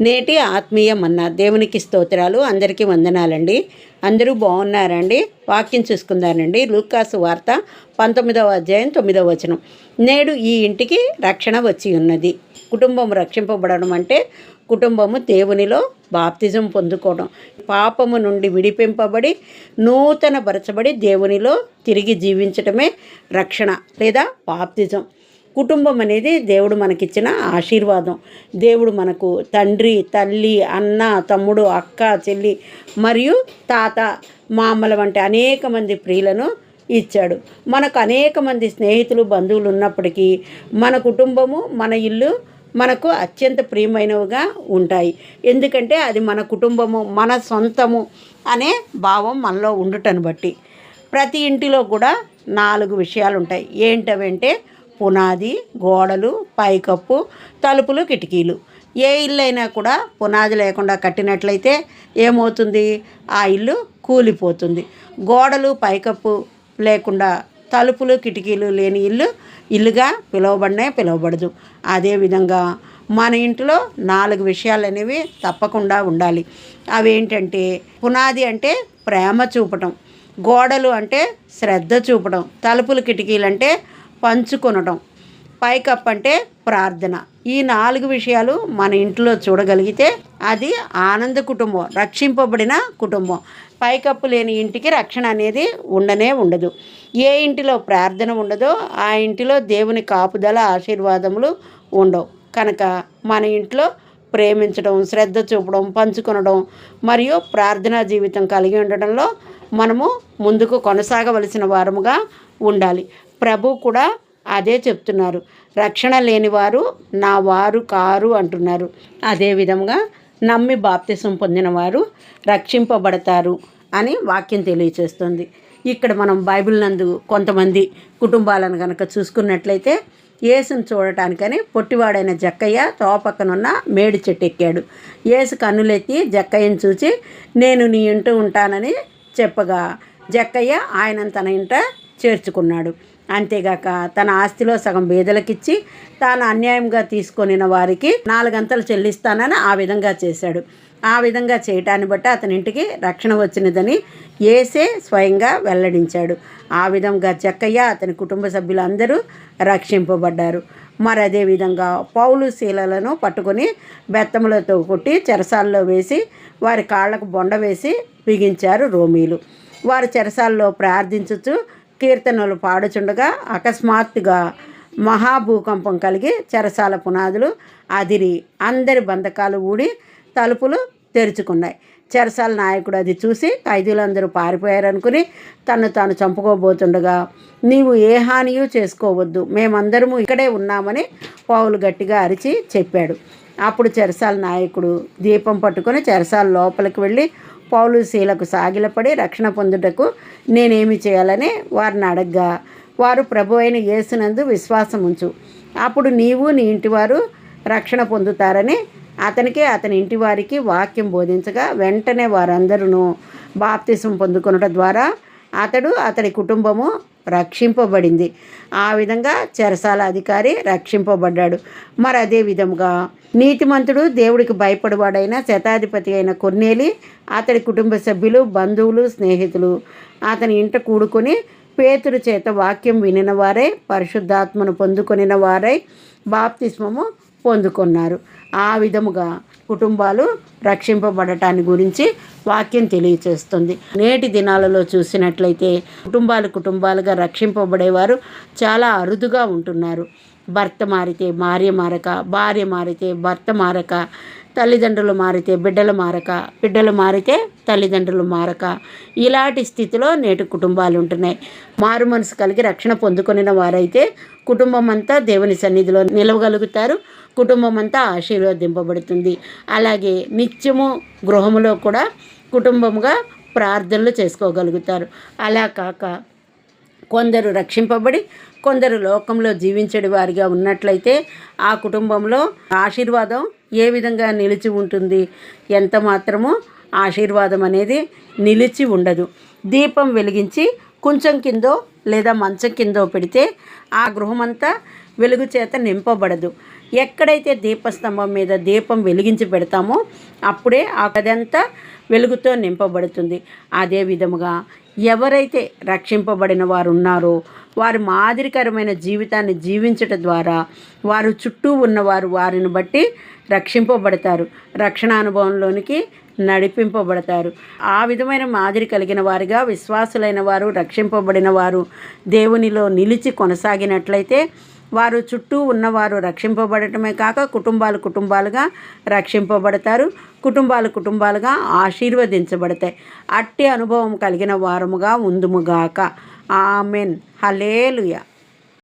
నేటి ఆత్మీయం అన్న దేవునికి స్తోత్రాలు అందరికీ వందనాలండి. అందరూ బాగున్నారండి. వాక్యం చూసుకుందానండి. లూకాసు వార్త పంతొమ్మిదవ అధ్యాయం తొమ్మిదవ వచనం. నేడు ఈ ఇంటికి రక్షణ వచ్చి ఉన్నది. కుటుంబం రక్షింపబడడం అంటే కుటుంబము దేవునిలో బాప్తిజం పొందుకోవడం. పాపము నుండి విడిపింపబడి నూతన పరచబడి దేవునిలో తిరిగి జీవించటమే రక్షణ లేదా బాప్తిజం. కుటుంబం అనేది దేవుడు మనకిచ్చిన ఆశీర్వాదం. దేవుడు మనకు తండ్రి తల్లి అన్న తమ్ముడు అక్క చెల్లి మరియు తాత మామల వంటి అనేక మంది ప్రియులను ఇచ్చాడు. మనకు అనేక మంది స్నేహితులు బంధువులు ఉన్నప్పటికీ మన కుటుంబము మన ఇల్లు మనకు అత్యంత ప్రియమైనవిగా ఉంటాయి. ఎందుకంటే అది మన కుటుంబము మన సొంతము అనే భావం మనలో ఉండుటను బట్టి. ప్రతి ఇంటిలో కూడా నాలుగు విషయాలు ఉంటాయి ఏంటవంటే పునాది గోడలు పైకప్పు తలుపులు కిటికీలు. ఏ ఇల్లు అయినా కూడా పునాది లేకుండా కట్టినట్లయితే ఏమవుతుంది? ఆ ఇల్లు కూలిపోతుంది. గోడలు పైకప్పు లేకుండా తలుపులు కిటికీలు లేని ఇల్లు ఇల్లుగా పిలువబడినే పిలువబడదు. అదేవిధంగా మన ఇంట్లో నాలుగు విషయాలు అనేవి తప్పకుండా ఉండాలి. అవేంటంటే పునాది అంటే ప్రేమ చూపటం గోడలు అంటే శ్రద్ధ చూపడం తలుపులు కిటికీలు అంటే పంచుకొనడం పైకప్ అంటే ప్రార్థన. ఈ నాలుగు విషయాలు మన ఇంట్లో చూడగలిగితే అది ఆనంద కుటుంబం రక్షింపబడిన కుటుంబం. పైకప్పు లేని ఇంటికి రక్షణ అనేది ఉండనే ఉండదు. ఏ ఇంటిలో ప్రార్థన ఉండదో ఆ ఇంటిలో దేవుని కాపుదల ఆశీర్వాదములు ఉండవు. కనుక మన ఇంట్లో ప్రేమించడం శ్రద్ధ చూపడం పంచుకొనడం మరియు ప్రార్థనా జీవితం కలిగి ఉండడంలో మనము ముందుకు కొనసాగవలసిన వారముగా ఉండాలి. ప్రభు కూడా అదే చెప్తున్నారు. రక్షణ లేనివారు నా వారు కారు అంటున్నారు. అదేవిధంగా నమ్మి బాప్తిసం పొందిన వారు రక్షింపబడతారు అని వాక్యం తెలియచేస్తుంది. ఇక్కడ మనం బైబిల్ నందు కొంతమంది కుటుంబాలను కనుక చూసుకున్నట్లయితే యేసును చూడటానికని పొట్టివాడైన జక్కయ్య తోపక్కనున్న మేడి చెట్టు ఎక్కాడు. యేసు కన్నులెత్తి జక్కయ్యను చూచి నేను నీ ఇంటూ ఉంటానని చెప్పగా జక్కయ్య ఆయన తన ఇంట చేర్చుకున్నాడు. అంతేగాక తన ఆస్తిలో సగం బీదలకిచ్చి తాను అన్యాయంగా తీసుకొనిన వారికి నాలుగంతలు చెల్లిస్తానని ఆ విధంగా చేశాడు. ఆ విధంగా చేయటాన్ని బట్టి అతని ఇంటికి రక్షణ వచ్చినదని ఏసే స్వయంగా వెల్లడించాడు. ఆ విధంగా చెక్కయ్య అతని కుటుంబ సభ్యులందరూ రక్షింపబడ్డారు. మరి అదేవిధంగా పౌలు శీలలను పట్టుకొని బెత్తములతో కొట్టి చెరసాల్లో వేసి వారి కాళ్ళకు బొండ వేసి బిగించారు రోమీలు. వారు చెరసాల్లో ప్రార్థించుచు కీర్తనలు పాడుచుండగా అకస్మాత్తుగా మహాభూకంపం కలిగి చెరసాల పునాదులు అదిరి అందరి బంధకాలు ఊడి తలుపులు తెరుచుకున్నాయి. చెరసాల నాయకుడు అది చూసి ఖైదీలందరూ పారిపోయారనుకుని తను తాను చంపుకోబోతుండగా నీవు ఏ హానియూ చేసుకోవద్దు మేమందరము ఇక్కడే ఉన్నామని పావులు గట్టిగా అరిచి చెప్పాడు. అప్పుడు చెరసాల నాయకుడు దీపం పట్టుకొని చెరసాల లోపలికి వెళ్ళి పౌలుశీలకు సాగిలపడి రక్షణ పొందుటకు నేనేమి చేయాలని వారిని అడగ్గా. వారు ప్రభు అయిన యేసునందు విశ్వాసం ఉంచు. అప్పుడు నీవు నీ ఇంటివారు రక్షణ పొందుతారని అతనికి అతని ఇంటి వారికి వాక్యం బోధించగా వెంటనే వారందరూ బాప్తిసం పొందుకొనుట ద్వారా అతడు అతడి కుటుంబము రక్షింపబడింది. ఆ విధంగా చెరసాల అధికారి రక్షింపబడ్డాడు. మరి అదే విధముగా నీతిమంతుడు దేవుడికి భయపడవాడైన శతాధిపతి అయిన కొన్నేలి అతడి కుటుంబ సభ్యులు బంధువులు స్నేహితులు అతని ఇంట కూడుకొని పేతురు చేత వాక్యం వినిన వారై పరిశుద్ధాత్మను పొందుకొనిన వారై బాప్తిస్మము పొందుకున్నారు. ఆ విధముగా కుటుంబాలు రక్షింపబడటాన్ని గురించి వాక్యం తెలియచేస్తుంది. నేటి దినాలలో చూసినట్లయితే కుటుంబాలు కుటుంబాలుగా రక్షింపబడేవారు చాలా అరుదుగా ఉంటున్నారు. భర్త మారితే భార్య మారక భార్య మారితే భర్త మారక తల్లిదండ్రులు మారితే బిడ్డలు మారక బిడ్డలు మారితే తల్లిదండ్రులు మారక. ఇలాంటి స్థితిలో నేటి కుటుంబాలు ఉంటున్నాయి. మారు మనసు కలిగి రక్షణ పొందుకొనిన వారైతే కుటుంబం అంతా దేవుని సన్నిధిలో నిలవగలుగుతారు. కుటుంబం అంతా ఆశీర్వదింపబడుతుంది. అలాగే నిత్యము గృహములో కూడా కుటుంబముగా ప్రార్థనలు చేసుకోగలుగుతారు. అలా కాక కొందరు రక్షింపబడి కొందరు లోకంలో జీవించడి వారిగా ఉన్నట్లయితే ఆ కుటుంబంలో ఆశీర్వాదం ఏ విధంగా నిలిచి ఉంటుంది? ఎంత మాత్రమో ఆశీర్వాదం అనేది నిలిచి ఉండదు. దీపం వెలిగించి కొంచెం కిందో లేదా మంచం కిందో పెడితే ఆ గృహమంతా వెలుగు చేత నింపబడదు. ఎక్కడైతే దీపస్తంభం మీద దీపం వెలిగించి పెడతామో అప్పుడే ఆ గదంతా వెలుగుతో నింపబడుతుంది. అదే విధముగా ఎవరైతే రక్షింపబడిన వారు ఉన్నారో వారు మాదిరికరమైన జీవితాన్ని జీవించటం ద్వారా వారు చుట్టూ ఉన్నవారు వారిని బట్టి రక్షింపబడతారు. రక్షణ అనుభవంలోనికి నడిపింపబడతారు. ఆ విధమైన మాదిరి కలిగిన వారిగా విశ్వాసులైన వారు రక్షింపబడిన వారు దేవునిలో నిలిచి కొనసాగినట్లయితే వారు చుట్టూ ఉన్నవారు రక్షింపబడటమే కాక కుటుంబాలు కుటుంబాలుగా రక్షింపబడతారు. కుటుంబాలు కుటుంబాలుగా ఆశీర్వదించబడతాయి. అట్టి అనుభవం కలిగిన వారముగా ఉందుముగాక. ఆమెన్. హలేలుయ